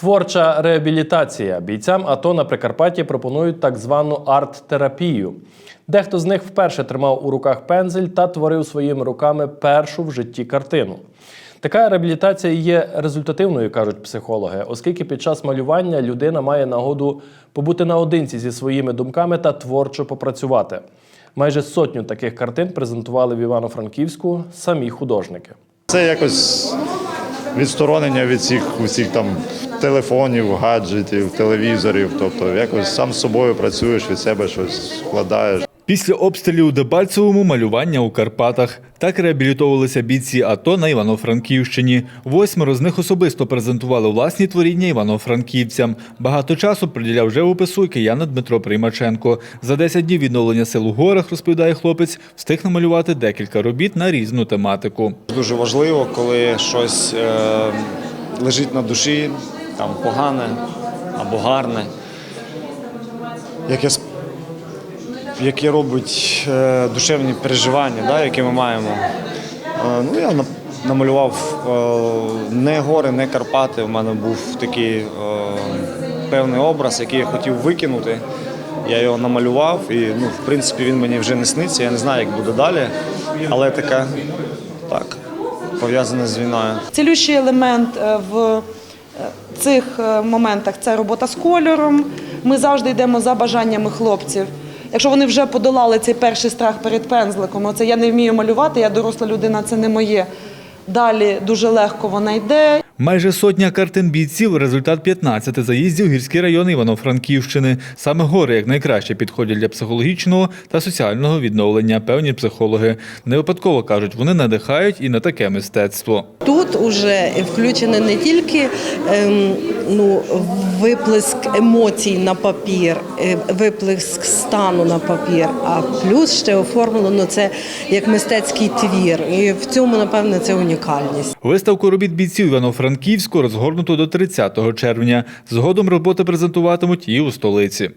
Творча реабілітація бійцям АТО на Прикарпатті пропонують так звану арт-терапію. Дехто з них вперше тримав у руках пензель та творив своїми руками першу в житті картину. Така реабілітація є результативною, кажуть психологи, оскільки під час малювання людина має нагоду побути наодинці зі своїми думками та творчо попрацювати. Майже сотню таких картин презентували в Івано-Франківську самі художники. Це якось відсторонення від всіх усіх там телефонів, гаджетів, телевізорів. Тобто якось сам з собою працюєш від себе щось складаєш. Після обстрілів у Дебальцевому малювання у Карпатах. Так реабілітовувалися бійці АТО на Івано-Франківщині. Восьмеро з них особисто презентували власні творіння івано-франківцям. Багато часу приділяв живопису і киянин Дмитро Приймаченко. За 10 днів відновлення сил у горах, розповідає хлопець, встиг намалювати декілька робіт на різну тематику. Дуже важливо, коли щось е, лежить на душі, там погане або гарне, яке, сп- яке робить е, душевні переживання, да, які ми маємо. Е, ну, я намалював е, не гори, не Карпати. У мене був такий певний образ, який я хотів викинути. Я його намалював, і ну, в принципі він мені вже не сниться. Я не знаю, як буде далі, але таке так пов'язане з війною. Цілющий елемент в цих моментах це робота з кольором. Ми завжди йдемо за бажаннями хлопців. Якщо вони вже подолали цей перший страх перед пензликом, оце я не вмію малювати, я доросла людина, це не моє. Далі дуже легко вона йде. Майже сотня картин бійців – результат 15 заїздів в гірські райони Івано-Франківщини. Саме гори як найкраще підходять для психологічного та соціального відновлення, певні психологи. Не випадково кажуть, вони надихають і на таке мистецтво. Тут уже включено не тільки ем, ну, виплеск емоцій на папір, е, виплеск стану на папір, а плюс ще оформлено це як мистецький твір. І в цьому, напевне, це унікальність. Виставку робіт бійців Івано-Франківську розгорнуто до 30 червня. Згодом роботи презентуватимуть і у столиці.